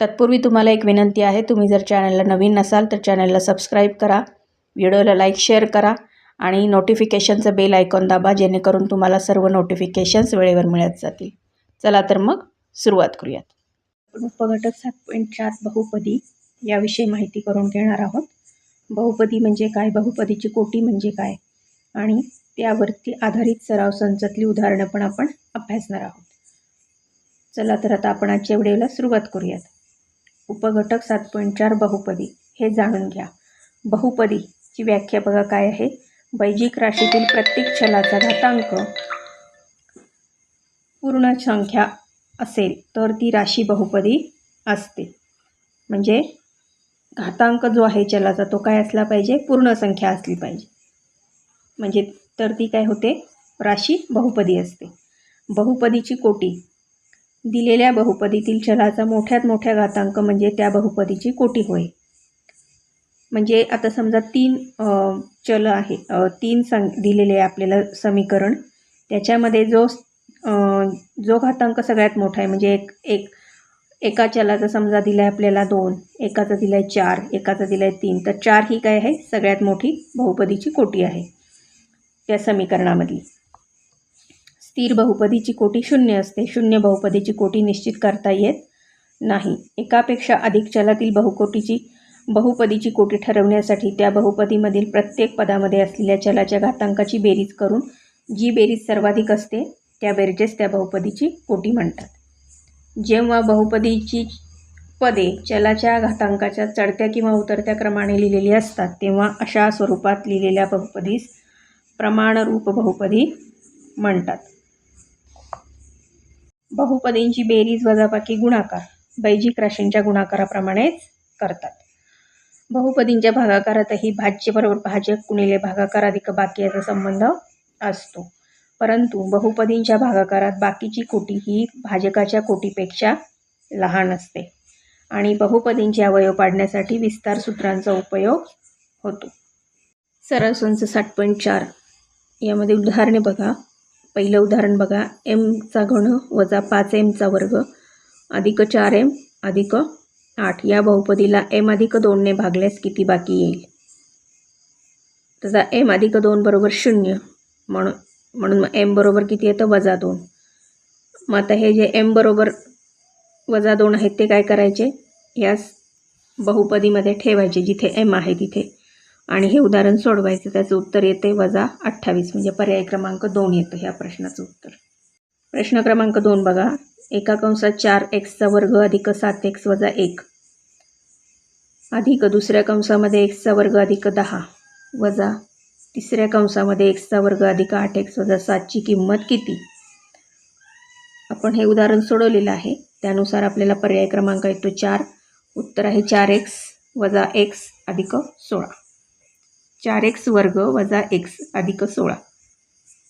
तत्पूर्वी तुम्हाला एक विनंती आहे तुम्ही जर चॅनलला नवीन नसाल तर चॅनलला सबस्क्राईब करा व्हिडिओला लाईक शेअर करा आणि नोटिफिकेशनचं बेल आयकॉन दाबा जेणेकरून तुम्हाला सर्व नोटिफिकेशन्स वेळेवर मिळत जातील. चला तर मग सुरुवात करूयात. आपण उपघटक सात पॉईंट चार बहुपदी याविषयी माहिती करून घेणार आहोत. बहुपदी म्हणजे काय? बहुपदीची कोटी म्हणजे काय? आणि त्यावरती आधारित सराव संचातली उदाहरणं पण आपण अभ्यासणार आहोत. चला तर आता आपण आजच्या व्हिडिओला सुरुवात करूयात. उपघटक सात पॉईंट चार बहुपदी. हे जाणून घ्या. बहुपदीची व्याख्या बघा काय आहे? बैजिक राशीतील प्रत्येक छलाचा घातांक पूर्ण संख्या असेल तर ती राशी बहुपदी असते. म्हणजे घातांक जो आहे चलाचा तो काय असला पाहिजे? पूर्ण संख्या असली पाहिजे. म्हणजे तर ती काय होते? राशी बहुपदी असते. बहुपदीची कोटी. दिलेल्या बहुपदीतील चलाचा मोठ्यात मोठ्या घातांक म्हणजे त्या बहुपदीची कोटी होय. म्हणजे आता समजा तीन चल आहे तीन सं दिलेले आहे आपल्याला समीकरण. त्याच्यामध्ये जो जो घातांक सगळ्यात मोठा आहे म्हणजे एक एक एका चलाचा समजा दिला आहे आपल्याला दोन एकाचा दिला आहे चार एकाचा दिला आहे तीन तर चार ही काय आहे? सगळ्यात मोठी बहुपदीची कोटी आहे. त्या समीकरणामधली. स्थिर बहुपदीची कोटी शून्य असते. शून्य बहुपदीची कोटी निश्चित करता येत नाही. एकापेक्षा अधिक चलातील बहुकोटीची बहुपदीची कोटी ठरवण्यासाठी त्या बहुपदीमधील प्रत्येक पदामध्ये असलेल्या चलाच्या घातांकाची बेरीज करून जी बेरीज सर्वाधिक असते त्या बेरजेस त्या बहुपदीची कोटी म्हणतात. जेव्हा बहुपदीची पदे चलाच्या घातांकाच्या चढत्या किंवा उतरत्या क्रमाने लिहिलेली असतात तेव्हा अशा स्वरूपात लिहिलेल्या बहुपदीस प्रमाणरूप बहुपदी म्हणतात. बहुपदींची बेरीज वजाबाकी गुणाकार. बैजिक राशींच्या गुणाकाराप्रमाणेच करतात. बहुपदींच्या भागाकारातही भाज्यबरोबर भाजक गुणिले भागाकार अधिक बाकी याचा संबंध असतो. परंतु बहुपदींच्या भागाकारात बाकीची कोटी ही भाजकाच्या कोटीपेक्षा लहान असते आणि बहुपदींचे अवयव पाडण्यासाठी विस्तार सूत्रांचा उपयोग होतो. सरळ संच साठ पॉईंट चार. यामध्ये उदाहरणे बघा. पहिलं उदाहरण बघा. एमचा घन वजा पाच एमचा वर्ग अधिक चार एम अधिक आठ. या बहुपदीला एम अधिक दोनने भागल्यास किती बाकी येईल? तसा एम अधिक दोन बरोबर शून्य. म्हणून म्हणून मग एम बरोबर किती येतं वजा दोन. मग आता हे जे एम बरोबर वजा दोन आहेत ते काय करायचे? यास बहुपदीमध्ये ठेवायचे जिथे एम आहे तिथे. आणि हे उदाहरण सोडवायचं त्याचं उत्तर येते वजा अठ्ठावीस म्हणजे पर्याय क्रमांक दोन येतं ह्या प्रश्नाचं उत्तर. प्रश्न क्रमांक दोन बघा. एका कंसात चार एक्सचा वर्ग अधिक सात एक्स वजा एक. अधिक दुसऱ्या कंसामध्ये एक्सचा वर्ग अधिक दहा. वजा तिसऱ्या कंसामध्ये एक्सचा वर्ग अधिक आठ एक्स वजा सातची किंमत किती? आपण हे उदाहरण सोडवलेलं आहे. त्यानुसार आपल्याला पर्याय क्रमांक येतो चार. उत्तर आहे चार एक्स वजा एक्स अधिक सोळा. चार एक्स वर्ग वजा एक्स अधिक सोळा.